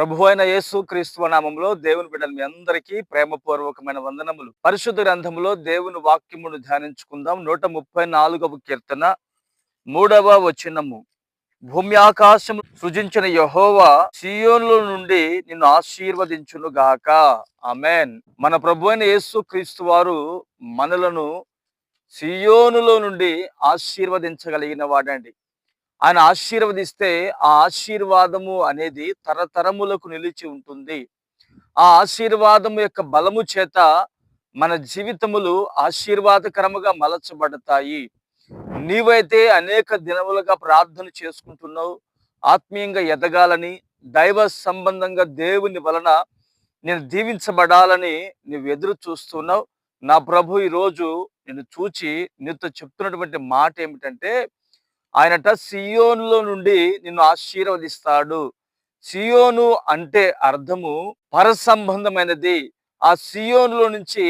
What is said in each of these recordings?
ప్రభు అయిన యేసు క్రీస్తు నామంలో దేవుని బిడ్డలు మీ అందరికీ ప్రేమపూర్వకమైన వందనములు. పరిశుద్ధ గ్రంథములో దేవుని వాక్యమును ధ్యానించుకుందాం. నూట ముప్పై నాలుగవ కీర్తన మూడవ వచనము. భూమి ఆకాశము సృజించిన యహోవా సియోనులో నుండి నిన్ను ఆశీర్వదించును గాక. ఆమెన్. మన ప్రభు అయిన యేసు క్రీస్తు వారు మనలను సియోనులో నుండి ఆశీర్వదించగలిగిన వాడండి. ఆయన ఆశీర్వదిస్తే ఆ ఆశీర్వాదము అనేది తరతరములకు నిలిచి ఉంటుంది. ఆ ఆశీర్వాదము యొక్క బలము చేత మన జీవితములు ఆశీర్వాదకరముగా మలచబడతాయి. నీవైతే అనేక దినములుగా ప్రార్థన చేసుకుంటున్నావు. ఆత్మీయంగా ఎదగాలని దైవ సంబంధంగా దేవుని వలన నేను దీవించబడాలని నువ్వు ఎదురు చూస్తున్నావు. నా ప్రభు ఈరోజు నేను చూచి నీతో చెప్తున్నటువంటి మాట ఏమిటంటే ఆయనట సియోనులో నుండి నిన్ను ఆశీర్వదిస్తాడు. సియోను అంటే అర్థము పరసంబంధమైనది. ఆ సియోనులో నుంచి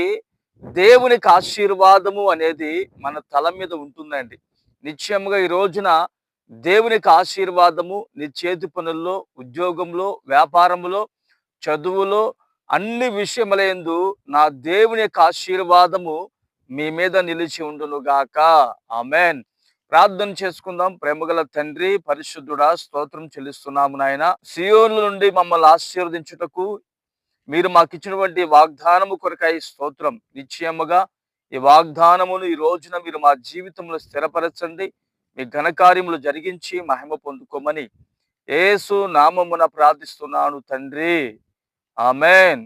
దేవునికి ఆశీర్వాదము అనేది మన తల మీద ఉంటుందండి. నిశ్చయముగా ఈ రోజున దేవునికి ఆశీర్వాదము నీ చేతి పనుల్లో ఉద్యోగంలో వ్యాపారంలో చదువులో అన్ని విషయములందు నా దేవుని యొక్క ఆశీర్వాదము మీ మీద నిలిచి ఉండును గాక. ఆమెన్. ప్రార్థన చేసుకుందాం. ప్రేమగల తండ్రి పరిశుద్ధుడా స్తోత్రం చెల్లిస్తున్నాము నాయన. సియోన్ల నుండి మమ్మల్ని ఆశీర్వదించుటకు మీరు మాకు ఇచ్చినటువంటి వాగ్దానము కొరకై స్తోత్రం. నిశ్చయముగా ఈ వాగ్దానమును ఈ రోజున మీరు మా జీవితంలో స్థిరపరచండి. మీ ఘనకార్యములు జరిగించి మహిమ పొందుకోమని ఏసు నామమున ప్రార్థిస్తున్నాను తండ్రి. ఆమెన్.